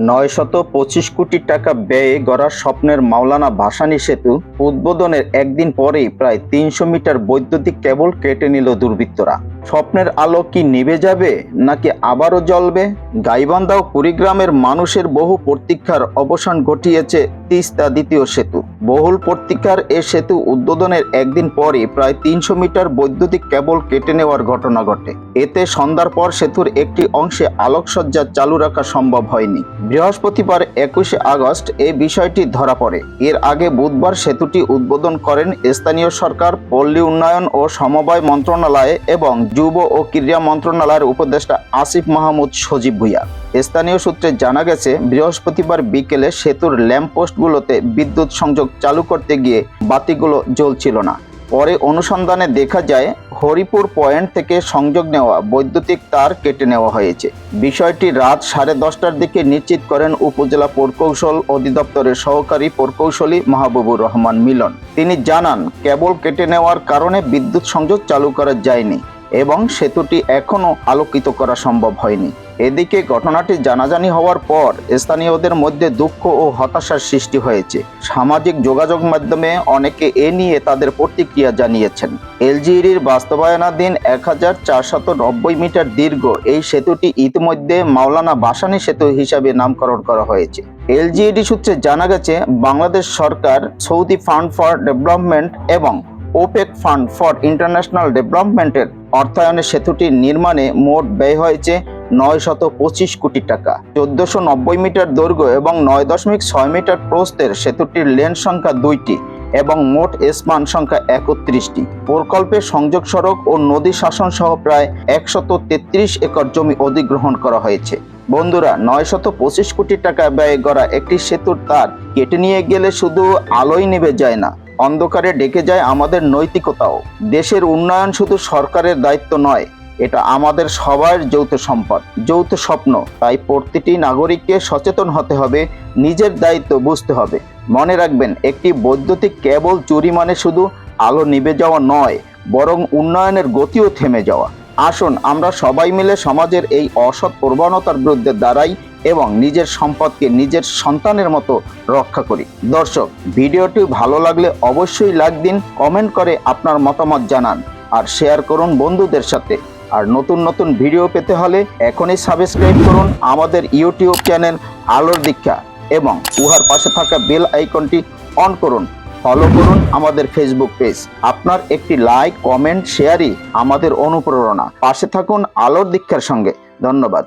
নয়শত পঁচিশ কোটি টাকা ব্যয়ে গড়ার স্বপ্নের মাওলানা ভাসানি সেতু উদ্বোধনের একদিন পরেই প্রায় তিনশো মিটার বৈদ্যুতিক কেবল কেটে নিল দুর্বৃত্তরা। স্বপ্নের আলো কি নিভে যাবে নাকি আবারও জ্বলবে? গাইবান্ধা ও কুড়িগ্রামের মানুষের বহু প্রতীক্ষার অবসান ঘটিয়েছে তিস্তা দ্বিতীয় সেতু। বহুল প্রতীক্ষার এ সেতু উদ্বোধনের একদিন পরই প্রায় তিনশো মিটার বৈদ্যুতিক কেবল কেটে নেওয়ার ঘটনা ঘটে। এতে সন্ধ্যার পর সেতুর একটি অংশে আলোকসজ্জা চালু রাখা সম্ভব হয়নি। বৃহস্পতিবার একুশে আগস্ট এই বিষয়টি ধরা পড়ে। এর আগে বুধবার সেতুটি উদ্বোধন করেন স্থানীয় সরকার, পল্লী উন্নয়ন ও সমবায় মন্ত্রণালয়ে এবং যুব ও ক্রীড়া মন্ত্রণালয়ের উপদেষ্টা আসিফ মাহমুদ সজীব ভুইয়া। স্থানীয় সূত্রে জানা গেছে, বৃহস্পতিবার বিকেলে সেতুর ল্যাম্পপোস্টগুলোতে বিদ্যুৎ সংযোগ চালু করতে গিয়ে বাতিগুলো জ্বলছিল না। পরে অনুসন্ধানে দেখা যায়, হরিপুর পয়েন্ট থেকে সংযোগ নেওয়া বৈদ্যুতিক তার কেটে নেওয়া হয়েছে। বিষয়টি রাত সাড়ে দশটার দিকে নিশ্চিত করেন উপজেলা প্রকৌশল অধিদপ্তরের সহকারী প্রকৌশলী মাহবুবুর রহমান মিলন। তিনি জানান, কেবল কেটে নেওয়ার কারণে বিদ্যুৎ সংযোগ চালু করা যায়নি। এবং সেতুটি এখনও আলোকিত করা সম্ভব হয়নি। এদিকে ঘটনাটি জানাজানি হওয়ার পর স্থানীয়দের মধ্যে দুঃখ ও হতাশার সৃষ্টি হয়েছে। সামাজিক যোগাযোগ মাধ্যমে অনেকে এ নিয়ে তাদের প্রতিক্রিয়া জানিয়েছেন। এলজিইডির বাস্তবায়নাধীন এক হাজার চারশত নব্বই মিটার দীর্ঘ এই সেতুটি ইতিমধ্যে মাওলানা বাসানী সেতু হিসাবে নামকরণ করা হয়েছে। এলজিইডি সূত্রে জানা গেছে, বাংলাদেশ সরকার সৌদি ফান্ড ফর ডেভেলপমেন্ট এবং ওপেক ফান্ড ফর ইন্টারন্যাশনাল ডেভেলপমেন্টের অর্থায়নে সেতুটির নির্মাণে মোট ব্যয় হয়েছে নয় শত পঁচিশ কোটি টাকা। চোদ্দশো নব্বই মিটার দৈর্ঘ্য এবং নয় দশমিক ছয় মিটার প্রস্থের সেতুটির লেন সংখ্যা দুইটি এবং মোট স্পান সংখ্যা একত্রিশটি। প্রকল্পে সংযোগ সড়ক ও নদী শাসন সহ প্রায় একশত তেত্রিশ একর জমি অধিগ্রহণ করা হয়েছে। বন্ধুরা নয়শত পঁচিশ কোটি টাকা ব্যয় করা একটি সেতুর তার কেটে নিয়ে গেলে শুধু আলোই নেবে যায় না। অন্ধকারে ডেকে যায় আমাদের নৈতিকতাও। দেশের উন্নয়ন শুধু সরকারের দায়িত্ব নয়, এটা আমাদের সবার যৌথ সম্পদ, যৌথ স্বপ্ন। তাই প্রতিটি নাগরিককে সচেতন হতে হবে, নিজের দায়িত্ব বুঝতে হবে। মনে রাখবেন, একটি বৈদ্যুতিক কেবল চুরি মানে শুধু আলো নিভে যাওয়া নয়, বরং উন্নয়নের গতিও থেমে যাওয়া। আসুন, আমরা সবাই মিলে সমাজের এই অসৎ প্রবণতার বিরুদ্ধে দাঁড়াই এবং নিজের সম্পদকে নিজের সন্তানের মতো রক্ষা করি। দর্শক, ভিডিওটি ভালো লাগলে অবশ্যই লাইক দিন কমেন্ট করে আপনার মতামত জানান আর শেয়ার করুন বন্ধুদের সাথে। আর নতুন নতুন ভিডিও পেতে হলে এখনই সাবস্ক্রাইব করুন আমাদের ইউটিউব চ্যানেল আলোর দীক্ষা এবং উহার পাশে থাকা বেল আইকনটি অন করুন। ফলো করুন আমাদের ফেসবুক পেজ আপনার একটি লাইক কমেন্ট শেয়ারই আমাদের অনুপ্রেরণা। পাশে থাকুন আলোর দীক্ষার সঙ্গে। ধন্যবাদ।